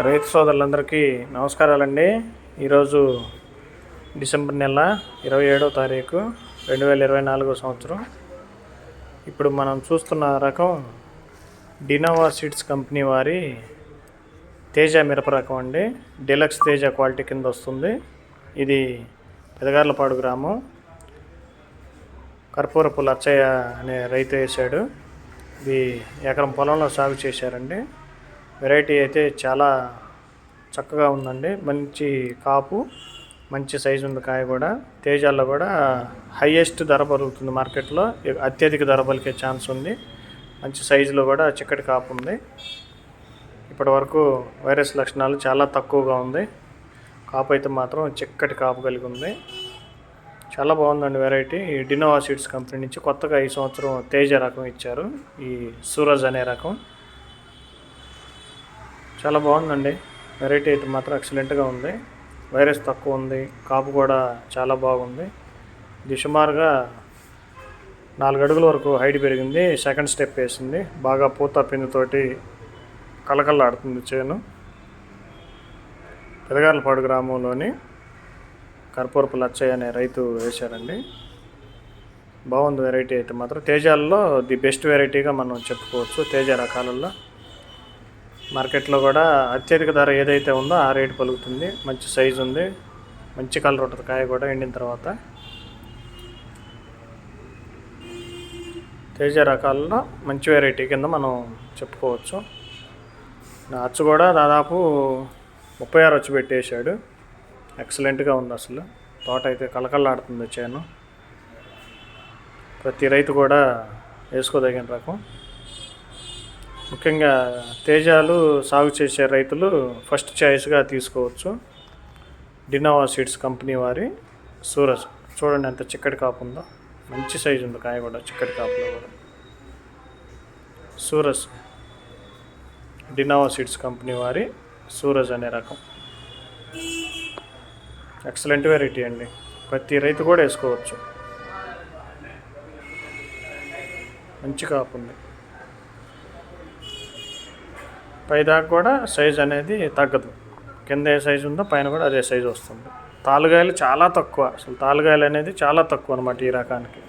రైతు సోదరులందరికీ నమస్కారాలండి. ఈరోజు డిసెంబర్ నెల ఇరవై ఏడవ తారీఖు రెండు వేల ఇరవై నాలుగో సంవత్సరం. ఇప్పుడు మనం చూస్తున్న రకం డినోవా సీడ్స్ కంపెనీ వారి తేజ మిరప రకం అండి. డీలక్స్ తేజ క్వాలిటీ కింద వస్తుంది. ఇది పెదగార్లపాడు గ్రామం. కర్పూరపు లచ్చయ్య అనే రైతు వేశాడు. ఇది ఎకరం పొలంలో సాగు చేశారండి. వెరైటీ అయితే చాలా చక్కగా ఉందండి. మంచి కాపు మంచి సైజు ఉంది కాయ కూడా. తేజాల్లో కూడా హయ్యెస్ట్ ధర పలుకుతుంది మార్కెట్లో. అత్యధిక ధర పలికే ఛాన్స్ ఉంది. మంచి సైజులో కూడా చిక్కటి కాపు ఉంది. ఇప్పటి వరకు వైరస్ లక్షణాలు చాలా తక్కువగా ఉంది. కాపు అయితే మాత్రం చిక్కటి కాపు కలిగి ఉంది. చాలా బాగుందండి వెరైటీ. ఈ డినోవా సీడ్స్ కంపెనీ నుంచి కొత్తగా ఈ సంవత్సరం తేజ రకం ఇచ్చారు. ఈ సూరజ్ అనే రకం. చాలా బాగుందండి. వెరైటీ అయితే మాత్రం ఎక్సలెంట్గా ఉంది. వైరస్ తక్కువ ఉంది. కాపు కూడా చాలా బాగుంది. ఇది సుమారుగా నాలుగు అడుగుల వరకు హైట్ పెరిగింది. సెకండ్ స్టెప్ వేసింది. బాగా పూత పిందితోటి కలకల్లాడుతుంది చేను. పెదగాలపాడు గ్రామంలోని కర్పూరపు లచ్చయ్య అనే రైతు వేశారండి. బాగుంది వెరైటీ అయితే మాత్రం. తేజాల్లో ది బెస్ట్ వెరైటీగా మనం చెప్పుకోవచ్చు. తేజ రకాలలో మార్కెట్లో కూడా అత్యధిక ధర ఏదైతే ఉందో ఆ రేటు పలుకుతుంది. మంచి సైజు ఉంది. మంచి కలర్ ఉంటుంది. కాయ కూడా ఎండిన తర్వాత. తేజ రకాలలో మంచి వెరైటీ కింద మనం చెప్పుకోవచ్చు. నా అచ్చు కూడా దాదాపు ముప్పై ఆరు వచ్చి పెట్టేశాడు. ఎక్సలెంట్గా ఉంది అసలు. తోట అయితే కలకల్లాడుతుంది చేను ప్రతి రైతు కూడా వేసుకోదగిన రకం. ముఖ్యంగా తేజాలు సాగు చేసే రైతులు ఫస్ట్ చాయిస్గా తీసుకోవచ్చు. డినోవా సీడ్స్ కంపెనీ వారి సూరజ్. చూడండి ఎంత చిక్కటి కాపు ఉందో. మంచి సైజు ఉంది కాయ కూడా చిక్కటి కాపులో కూడా. సూరజ్. డినోవా సీడ్స్ కంపెనీ వారి సూరజ్ అనే రకం. ఎక్సలెంట్ వెరైటీ అండి. ప్రతి రైతు కూడా వేసుకోవచ్చు. మంచి కాపు ఉంది. పైదాకా కూడా సైజ్ అనేది తగ్గదు. కింద ఏ సైజు ఉందో పైన కూడా అదే సైజు వస్తుంది. తాలుగాయలు చాలా తక్కువ. అసలు తాలుగాయలు అనేది చాలా తక్కువ అనమాట ఈ రకానికి.